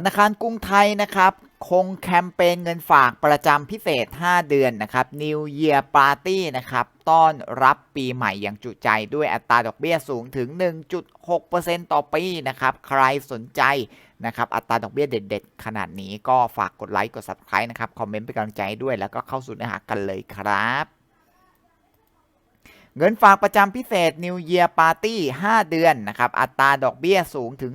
ธนาคารกรุงไทยนะครับ คงแคมเปญเงินฝากประจำพิเศษ 5 เดือนนะครับ New Year Party นะครับ ต้อนรับปีใหม่อย่างจุใจด้วยอัตราดอกเบี้ยสูงถึง 1.6%ต่อปีนะครับ ใครสนใจนะครับ อัตราดอกเบี้ยเด็ดๆ ขนาดนี้ก็ฝากกดไลค์ กด Subscribe นะครับ คอมเมนต์เป็นกำลังใจด้วย แล้วก็เข้าสู่เนื้อหากันเลยครับ เงินฝากประจำพิเศษ New Year Party 5 เดือนนะครับอัตราดอกเบี้ยสูงถึง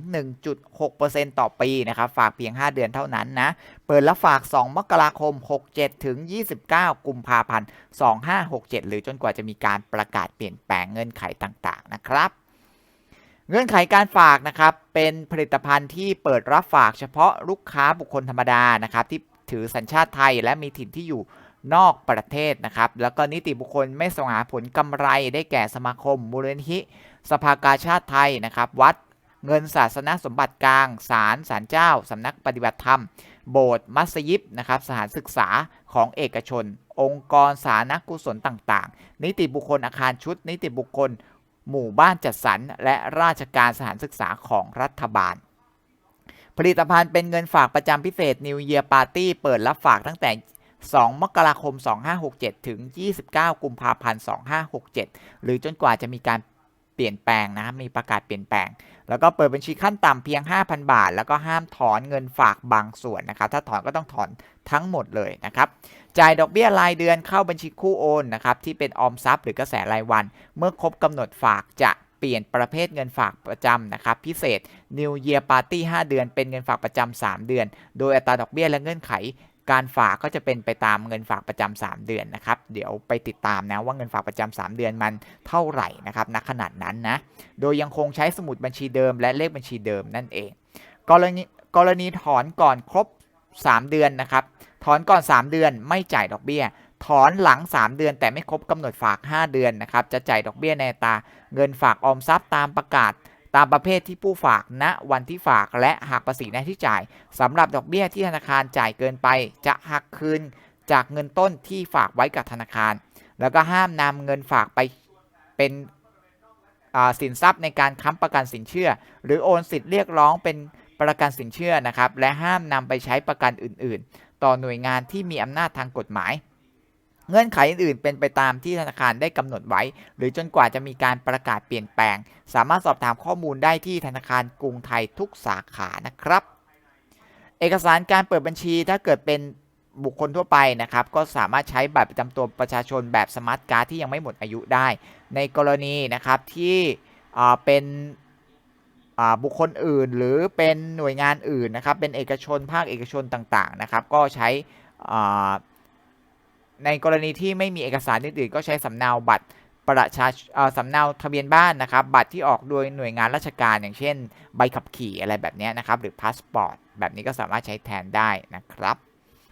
1.6%ต่อปีนะครับฝากเพียง 5 เดือนเท่านั้นนะเปิดรับฝาก 2 มกราคม 67 ถึง 29 กุมภาพันธ์ 2567 หรือจนกว่าจะมีการประกาศเปลี่ยนแปลงเงื่อนไขต่างๆนะครับ เงื่อนไขการฝากนะครับเป็นผลิตภัณฑ์ที่เปิดรับฝากเฉพาะลูกค้าบุคคลธรรมดานะครับที่ถือสัญชาติไทยและมีถิ่นที่อยู่ นอกประเทศนะครับ แล้วก็นิติบุคคลไม่สงหาผลกำไรได้แก่สมาคม มูลนิธิสภากาชาติไทยนะครับ วัดเงินศาสนสมบัติกลางศาลศาลเจ้าสำนักปฏิบัติธรรม โบสถ์มัสยิดนะครับ สถานศึกษาของเอกชน องค์กรสาธารณกุศลต่างๆ นิติบุคคลอาคารชุด นิติบุคคล หมู่บ้านจัดสรรและราชการสถานศึกษาของรัฐบาลผลิตภัณฑ์เป็นเงินฝากประจำพิเศษ New Year Party เปิดรับฝากตั้งแต่ 2 มกราคม 2567 ถึง 29 กุมภาพันธ์ 2567 หรือจนกว่าจะมีการเปลี่ยนแปลงนะมีประกาศเปลี่ยนแปลง แล้วก็เปิดบัญชีขั้นต่ำเพียง 5,000 บาท แล้วก็ห้ามถอนเงินฝากบางส่วนนะครับ ถ้าถอนก็ต้องถอนทั้งหมดเลยนะครับ จ่ายดอกเบี้ยรายเดือนเข้าบัญชีคู่โอนนะครับที่เป็นออมทรัพย์หรือกระแสรายวัน เมื่อครบกำหนดฝากจะเปลี่ยนประเภทเงินฝากประจำนะครับ พิเศษ New Year Party 5 เดือน เป็นเงินฝากประจำ3เดือน โดยอัตราดอกเบี้ยและเงื่อนไข การฝากก็จะเป็นไปตามเงินฝากประจำ3เดือนนะครับ เดี๋ยวไปติดตามนะว่าเงินฝากประจำ3เดือนมันเท่าไหร่นะครับณขนาดนั้นนะ โดยยังคงใช้สมุดบัญชีเดิมและเลขบัญชีเดิมนั่นเอง กรณีกรณีถอนก่อนครบ 3 เดือนนะครับ ถอนก่อน 3 เดือนไม่จ่ายดอกเบี้ย ถอนหลัง 3 เดือน แต่ไม่ครบกำหนดฝาก 5 เดือนนะครับ จะจ่ายดอกเบี้ยในตาเงินฝากออมทรัพย์ตามประกาศ ตามประเภทที่ผู้ฝากณวันที่ฝากและหักภาษีหน้าที่จ่ายสำหรับดอกเบี้ยที่ธนาคารจ่ายเกินไป จะหักคืนจากเงินต้นที่ฝากไว้กับธนาคาร แล้วก็ห้ามนำเงินฝากไปเป็นอสินทรัพย์ในการค้ำประกันสินเชื่อ หรือโอนสิทธิ์เรียกร้องเป็นประกันสินเชื่อนะครับ และห้ามนำไปใช้ประกันอื่น ๆ ต่อหน่วยงานที่มีอำนาจทางกฎหมาย เงื่อนไขอื่นๆเป็นไปตามที่ธนาคารได้กำหนดไว้ หรือจนกว่าจะมีการประกาศเปลี่ยนแปลง สามารถสอบถามข้อมูลได้ที่ธนาคารกรุงไทยทุกสาขานะครับ เอกสารการเปิดบัญชีถ้าเกิดเป็นบุคคลทั่วไปนะครับ ก็สามารถใช้บัตรประจำตัวประชาชนแบบสมาร์ทการ์ดที่ยังไม่หมดอายุได้ ในกรณีนะครับที่เป็นบุคคลอื่นหรือเป็นหน่วยงานอื่นนะครับ เป็นเอกชนภาคเอกชนต่างๆนะครับ ก็ใช้ ในกรณีที่ไม่มีเอกสารอื่นๆก็ใช้สำเนาบัตรประชาสำเนาทะเบียนบ้านนะครับ บัตรที่ออกโดยหน่วยงานราชการอย่างเช่น ใบขับขี่อะไรแบบนี้นะครับ หรือพาสปอร์ตแบบนี้ก็สามารถใช้แทนได้นะครับ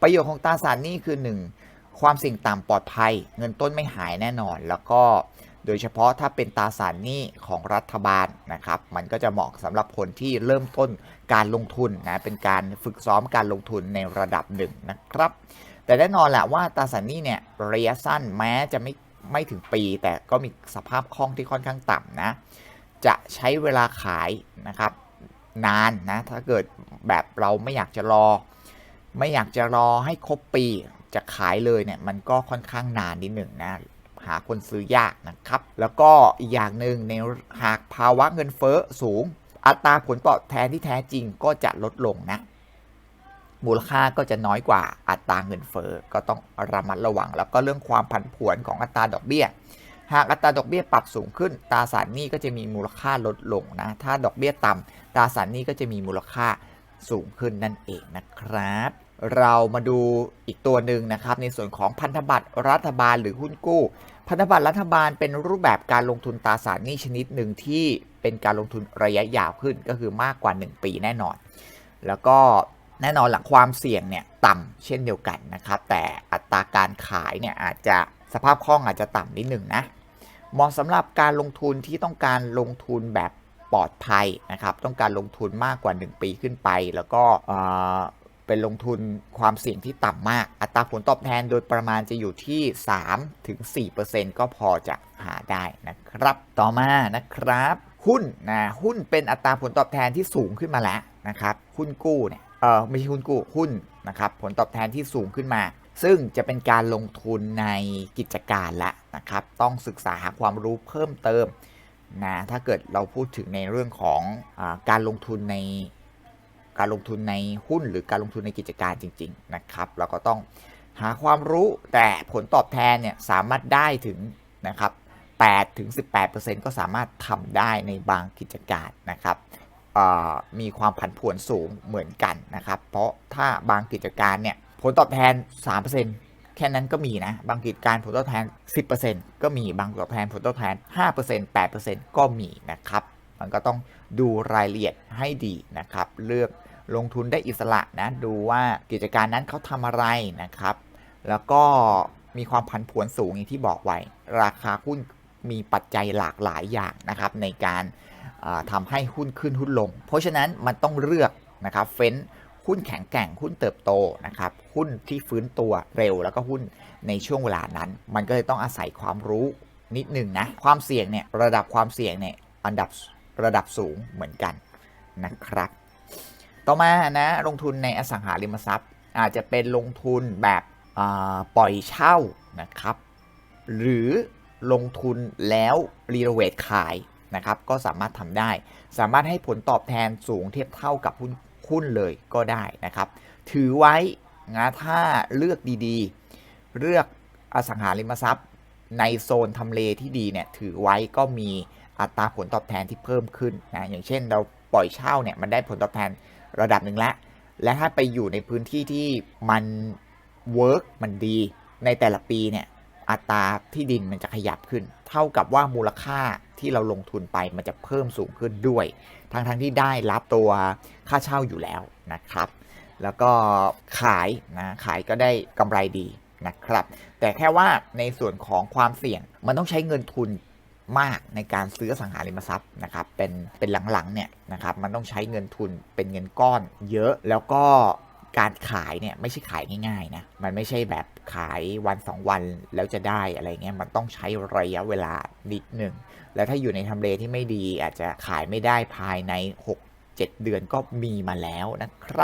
ประโยชน์ของตราสารหนี้คือ 1 ความเสี่ยงต่ำปลอดภัย เงินต้นไม่หายแน่นอน แล้วก็โดยเฉพาะถ้าเป็นตราสารหนี้ของรัฐบาลนะครับ มันก็จะเหมาะสำหรับคนที่เริ่มต้นการลงทุนนะเป็นการฝึกซ้อมการลงทุนในระดับหนึ่งนะครับ แต่แน่นอนแหละว่าตราสารหนี้เนี่ยระยะสั้นแม้จะไม่ไม่ถึงปี แต่ก็มีสภาพคล่องที่ค่อนข้างต่ำนะจะใช้เวลาขายนะครับนานนะถ้าเกิดแบบเราไม่อยากจะรอ ไม่อยากจะรอให้ครบปีจะขายเลยเนี่ยมันก็ค่อนข้างนานนิดหนึ่งนะหาคนซื้อยากนะครับ แล้วก็อีกอย่างหนึ่งในหากภาวะเงินเฟ้อสูง อัตราผลตอบแทนที่แท้จริงก็จะลดลงนะ มูลค่าก็จะน้อยกว่าอัตราเงินเฟอ้อก็ต้องระมัดระวัง แล้วก็เรื่องความผันผวนของอัตราดอกเบี้ย หากอัตราดอกเบี้ยปรับสูงขึ้นตราสารหนี้ก็จะมีมูลค่าลดลงนะ ถ้าดอกเบี้ยต่ำตราสารหนี้ก็จะมีมูลค่า สูงขึ้นนั่นเองนะครับ เรามาดูอีกตัวหนึ่งนะครับ ในส่วนของพันธบัตรรัฐบาลหรือหุ้นกู้ พันธบัตรรัฐบาลเป็นรูปแบบการลงทุนตราสารหนี้ชนิดหนึ่งที่เป็นการลงทุนระยะยาวขึ้นก็คือมากกว่า 1 ปีแน่นอน แล้วก็แน่นอนหลังความเสี่ยงเนี่ยต่ำเช่นเดียวกันนะครับ แต่อัตราการขายเนี่ยอาจจะสภาพคล่องอาจจะต่ำนิดหนึ่งนะเหมาะสำหรับการลงทุนที่ต้องการลงทุนแบบ ปลอดภัยนะครับ ต้องการลงทุนมากกว่า 1 ปีขึ้นไป แล้วก็เป็นลงทุนความเสี่ยงที่ต่ำมาก อัตราผลตอบแทนโดยประมาณจะอยู่ที่3ถึง4%ก็พอจะหาได้นะครับ ต่อมานะครับหุ้นนะหุ้นเป็นอัตราผลตอบแทนที่สูงขึ้นมาแล้วนะครับหุ้นกู้เนี่ยเออไม่ใช่หุ้นกู้หุ้นนะครับผลตอบแทนที่สูงขึ้นมา ซึ่งจะเป็นการลงทุนในกิจการละนะครับ ต้องศึกษาหาความรู้เพิ่มเติม นะถ้าเกิดเราพูดถึงในเรื่องของอการลงทุนในการลงทุนในหุ้นหรือการลงทุนในกิจการจริง ๆ นะครับ เราก็ต้องหาความรู้แต่ผลตอบแทนเนี่ยสามารถได้ถึงนะครับ8ถึง 18%ก็สามารถทำได้ในบางกิจการนะครับมีความผันผวนสูงเหมือนกันนะครับ เพราะถ้าบางกิจการเนี่ยผลตอบแทน 3% แค่นั้นก็มีนะ บางกิจการผลตอบแทน 10%ก็มีบางตอบแทนผลตอบแทน 5% 8%ก็มีนะครับ มันก็ต้องดูรายละเอียดให้ดีนะครับ เลือกลงทุนได้อิสระนะ ดูว่ากิจการนั้นเขาทำอะไรนะครับ แล้วก็มีความผันผวนสูงอย่างที่บอกไว้ ราคาหุ้นมีปัจจัยหลากหลายอย่างนะครับในการาทำให้หุ้นขึ้นหุ้นลง เพราะฉะนั้นมันต้องเลือกนะครับ เฟ้น หุ้นแข็งแกร่งหุ้นเติบโตนะครับหุ้นที่ฟื้นตัวเร็ว แล้วก็หุ้นในช่วงเวลานั้น มันก็เลยต้องอาศัยความรู้นิดหนึ่งนะความเสี่ยงเนี่ยระดับความเสี่ยงเนี่ยอันดับระดับสูงเหมือนกันนะครับ ต่อมานะลงทุนในอสังหาริมทรัพย์ อาจจะเป็นลงทุนแบบปล่อยเช่านะครับ หรือลงทุนแล้วรีโนเวทขายนะครับก็สามารถทำได้ สามารถให้ผลตอบแทนสูงเทียบเท่ากับหุ้น หุ้นเลยก็ได้นะครับ ถือไว้นะถ้าเลือกดีๆ เลือกอสังหาริมทรัพย์ ในโซนทำเลที่ดีเนี่ยถือไว้ก็มีอัตราผลตอบแทนที่เพิ่มขึ้นนะอย่างเช่นเราปล่อยเช่าเนี่ยมันได้ผลตอบแทนระดับหนึ่งแล้วและถ้าไปอยู่ในพื้นที่ที่มันเวิร์กมันดี ในแต่ละปีเนี่ยอัตราที่ดินมันจะขยับขึ้น เท่ากับว่ามูลค่าที่เราลงทุนไปมันจะเพิ่มสูงขึ้นด้วย ทั้งทั้งที่ได้รับตัวค่าเช่าอยู่แล้วนะครับ แล้วก็ขายนะขายก็ได้กำไรดีนะครับ แต่แค่ว่าในส่วนของความเสี่ยงมันต้องใช้เงินทุนมากในการซื้ออสังหาริมทรัพย์นะครับเป็นเป็นหลังๆเนี่ยนะครับมันต้องใช้เงินทุนเป็นเงินก้อนเยอะแล้วก็ การขายเนี่ยไม่ใช่ขายง่ายๆนะมันไม่ใช่แบบขายวัน 2 วันแล้วจะได้อะไรเงี้ยมันต้องใช้ระยะเวลานิดหนึ่งแล้วถ้าอยู่ในทำเลที่ไม่ดีอาจจะขายไม่ได้ภายใน 6-7 เดือนก็มีมาแล้วนะครับ